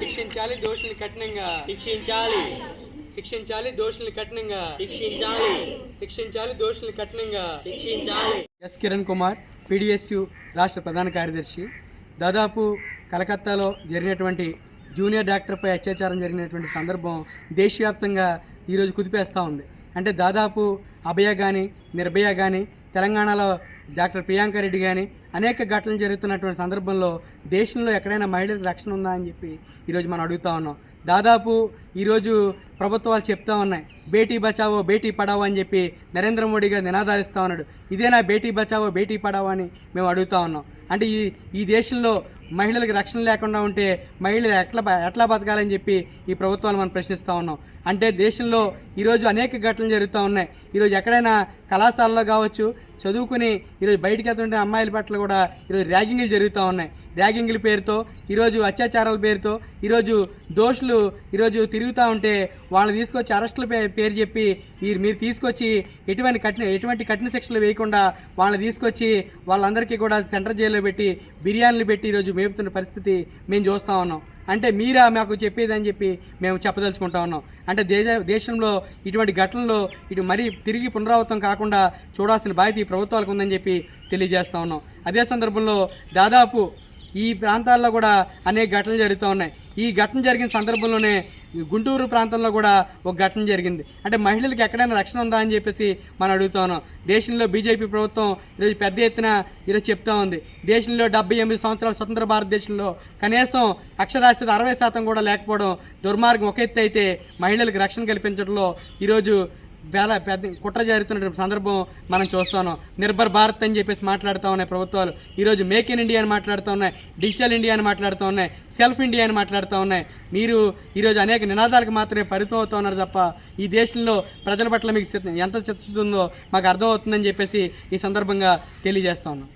శిక్షించాలి దోషుల్ని కఠినంగా శిక్షించాలి. శిక్షించాలి దోషుల్ని కఠినంగా. శిక్షించాలి. శిక్షించాలి దోషుల్ని కఠినంగా. శిక్షించాలి. ఎస్ కిరణ్ కుమార్ పీడిఎస్యు రాష్ట్ర ప్రధాన కార్యదర్శి. దాదాపు కలకత్తాలో జరిగినటువంటి జూనియర్ డాక్టర్పై అత్యాచారం జరిగినటువంటి సందర్భం దేశవ్యాప్తంగా ఈరోజు కుదిపేస్తూ ఉంది. అంటే దాదాపు అభయ కానీ నిర్భయ కానీ తెలంగాణలో డాక్టర్ ప్రియాంక రెడ్డి కానీ అనేక ఘటనలు జరుగుతున్నటువంటి సందర్భంలో దేశంలో ఎక్కడైనా మహిళలకు రక్షణ ఉందా అని చెప్పి ఈరోజు మనం అడుగుతా ఉన్నాం. దాదాపు ఈరోజు ప్రభుత్వాలు చెప్తా ఉన్నాయి. బేటీ బచావో బేటీ పడావో అని చెప్పి నరేంద్ర మోడీ గారు నినాదాలిస్తూ ఉన్నాడు. ఇదేనా బేటీ బచావో బేటీ పడావో అని మేము అడుగుతా ఉన్నాం. అంటే ఈ ఈ దేశంలో మహిళలకు రక్షణ లేకుండా ఉంటే మహిళలు ఎట్లా ఎట్లా బతకాలని చెప్పి ఈ ప్రభుత్వాలు మనం ప్రశ్నిస్తూ ఉన్నాం. అంటే దేశంలో ఈరోజు అనేక ఘటనలు జరుగుతూ ఉన్నాయి. ఈరోజు ఎక్కడైనా కళాశాలలో కావచ్చు చదువుకుని ఈరోజు బయటికి వెళ్తుంటే అమ్మాయిల పట్ల కూడా ఈరోజు ర్యాగింగ్లు జరుగుతూ ఉన్నాయి. ర్యాగింగ్ల పేరుతో ఈరోజు అత్యాచారాల పేరుతో ఈరోజు దోషులు ఈరోజు తిరుగుతూ ఉంటే వాళ్ళని తీసుకొచ్చి అరెస్టుల పే- పేరు చెప్పి మీరు మీరు తీసుకొచ్చి ఎటువంటి కఠిన ఎటువంటి కఠిన శిక్షలు వేయకుండా వాళ్ళని తీసుకొచ్చి వాళ్ళందరికీ కూడా సెంట్రల్ జైల్లో పెట్టి బిర్యానీలు పెట్టి ఈరోజు మేపుతున్న పరిస్థితి మేము చూస్తూ ఉన్నాం. అంటే మీరా మాకు చెప్పేదని చెప్పి మేము చెప్పదలుచుకుంటా ఉన్నాం. అంటే దేశ దేశంలో ఇటువంటి ఘటనలు ఇటు మరీ తిరిగి పునరావృతం కాకుండా చూడాల్సిన బాధ్యత ఈ ప్రభుత్వాలకు ఉందని చెప్పి తెలియజేస్తా ఉన్నాం. అదే సందర్భంలో దాదాపు ఈ ప్రాంతాల్లో కూడా అనేక ఘటనలు జరుగుతూ ఉన్నాయి. ఈ ఘటన జరిగిన సందర్భంలోనే గుంటూరు ప్రాంతంలో కూడా ఒక ఘటన జరిగింది. అంటే మహిళలకు ఎక్కడైనా రక్షణ ఉందా అని చెప్పేసి మనం అడుగుతాను. దేశంలో బీజేపీ ప్రభుత్వం ఈరోజు పెద్ద ఎత్తున ఈరోజు చెప్తా ఉంది. దేశంలో డెబ్బై ఎనిమిది సంవత్సరాల స్వతంత్ర భారతదేశంలో కనీసం అక్షరాస్యత అరవై శాతం కూడా లేకపోవడం దుర్మార్గం. ఒక ఎత్తు అయితే మహిళలకు రక్షణ కల్పించడంలో ఈరోజు చాలా పెద్ద కుట్ర జరుగుతున్నటువంటి సందర్భం మనం చూస్తున్నాం నిర్భర్ భారత్ అని చెప్పేసి మాట్లాడుతూ ఉన్నాయి ప్రభుత్వాలు. ఈరోజు మేక్ ఇన్ ఇండియా అని మాట్లాడుతూ ఉన్నాయి. డిజిటల్ ఇండియా అని మాట్లాడుతూ ఉన్నాయి. సెల్ఫ్ ఇండియా అని మాట్లాడుతూ ఉన్నాయి. మీరు ఈరోజు అనేక నినాదాలకు మాత్రమే పరిమితం అవుతూ ఉన్నారు తప్ప ఈ దేశంలో ప్రజల పట్ల మీకు ఎంత చిత్తుందో ఉందో మాకు అర్థమవుతుందని చెప్పేసి ఈ సందర్భంగా తెలియజేస్తా ఉన్నాం.